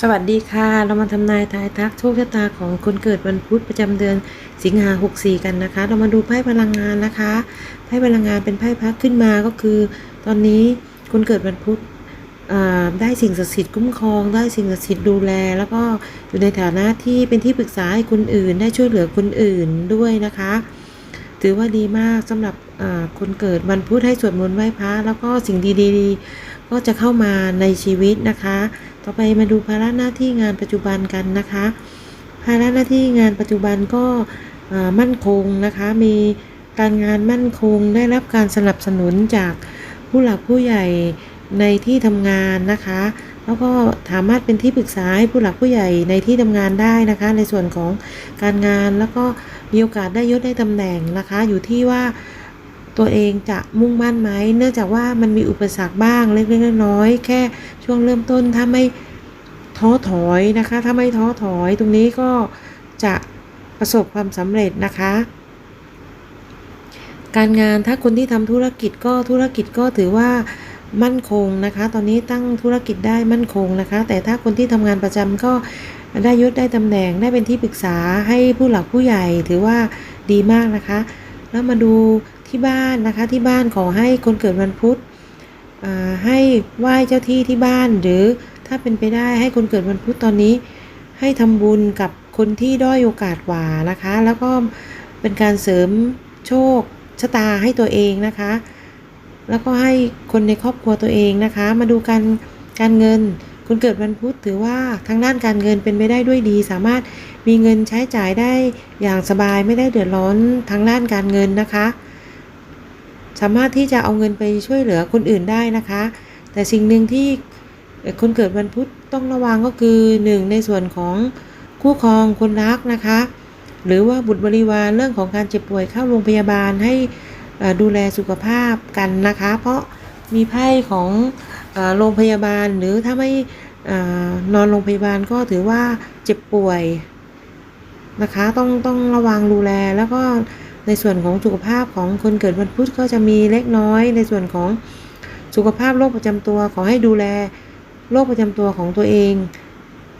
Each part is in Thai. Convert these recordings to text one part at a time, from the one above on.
สวัสดีค่ะ เรามาทำนายทายทักโชคชะตาของคนเกิดวันพุธประจำเดือนสิงหา64 กันนะคะ เรามาดูไพ่พลังงานนะคะไพ่พลังงานเป็นไพ่พักขึ้นมาก็คือ ตอนนี้คนเกิดวันพุธได้สิ่งศักดิ์สิทธิ์คุ้มครอง ได้สิ่งศักดิ์สิทธิ์ดูแล แล้วก็อยู่ในฐานะที่เป็นที่ปรึกษาให้คนอื่น ได้ช่วยเหลือคนอื่นด้วยนะคะ ถือว่าดีมากสำหรับคนเกิดวันพุธให้สวดมนต์ไหว้พระแล้วก็สิ่งดีๆ ก็จะเข้ามาในชีวิตนะคะ ต่อไปมาดูภาระหน้าที่งานปัจจุบันกันนะคะ ภาระหน้าที่งานปัจจุบันก็มั่นคงนะคะ มีการงานมั่นคงได้รับการสนับสนุนจากผู้หลักผู้ใหญ่ในที่ทำงานนะคะ แล้วก็สามารถเป็นที่ปรึกษาให้ผู้หลักผู้ใหญ่ในที่ทำงานได้นะคะ ในส่วนของการงานแล้วก็มีโอกาสได้ยศได้ตำแหน่งนะคะ อยู่ที่ว่า ตัวเองจะมุ่งมั่นไหม เนื่องจากว่ามันมีอุปสรรคบ้างเล็กๆน้อยๆแค่ช่วงเริ่มต้นถ้าไม่ท้อถอยนะคะ ถ้าไม่ท้อถอยตรงนี้ก็จะประสบความสำเร็จนะคะ การงานถ้าคนที่ทำธุรกิจก็ธุรกิจก็ถือว่ามั่นคงนะคะ ตอนนี้ตั้งธุรกิจได้มั่นคงนะคะ แต่ถ้าคนที่ทำงานประจำก็ได้ยศได้ตำแหน่งได้เป็นที่ปรึกษาให้ผู้หลักผู้ใหญ่ถือว่าดีมากนะคะ แล้วมาดู ที่บ้านนะคะที่บ้านขอให้คนเกิดวันพุธอ่าให้ไหว้เจ้าที่ที่บ้าน หรือถ้าเป็นไปได้ให้คนเกิดวันพุธตอนนี้ ให้ทำบุญกับคนที่ด้อยโอกาสกว่านะคะ แล้วก็เป็นการเสริมโชคชะตาให้ตัวเองนะคะ แล้วก็ให้คนในครอบครัวตัวเองนะคะ มาดูการการเงินคนเกิดวันพุธถือว่าทางด้านการเงินเป็นไปได้ด้วยดี สามารถมีเงินใช้จ่ายได้อย่างสบายไม่ได้เดือดร้อนทางด้านการเงินนะคะ สามารถที่จะเอาเงินไปช่วยเหลือคนอื่นได้นะคะ แต่สิ่งหนึ่งที่คนเกิดวันพุธต้องระวังก็คือหนึ่งในส่วนของคู่ครองคนรักนะคะ หรือว่าบุตรบริวารเรื่องของการเจ็บป่วยเข้าโรงพยาบาลให้ดูแลสุขภาพกันนะคะ เพราะมีไพ่ของอโรงพยาบาลหรือถ้าไม่นอนโรงพยาบาลก็ถือว่าเจ็บป่วยนะคะ ต้องต้องระวังดูแลแล้วก็ ในส่วนของสุขภาพของคนเกิดวันพุธก็จะมีเล็กน้อย ในส่วนของสุขภาพโรคประจำตัวขอให้ดูแลโรคประจำตัวของตัวเอง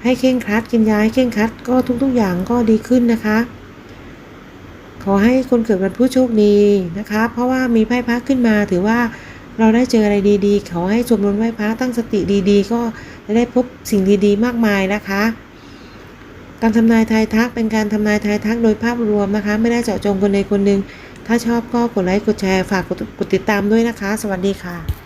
ให้เคร่งครัดกินยาให้เคร่งครัดก็ทุกๆอย่างก็ดีขึ้นนะคะ ขอให้คนเกิดวันพุธโชคดีนะคะ เพราะว่ามีไพ่พักขึ้นมาถือว่าเราได้เจออะไรดีๆ ขอให้สวดมนต์ไหว้พระตั้งสติดีๆ ก็จะได้พบสิ่งดีๆ มากมายนะคะ การทำนายทายทักเป็นการทำนายทายทักโดยภาพรวมนะคะ ไม่ได้เจาะจงคนใดคนหนึ่ง ถ้าชอบก็กดไลค์กดแชร์ฝากกดกดติดตามด้วยนะคะ สวัสดีค่ะ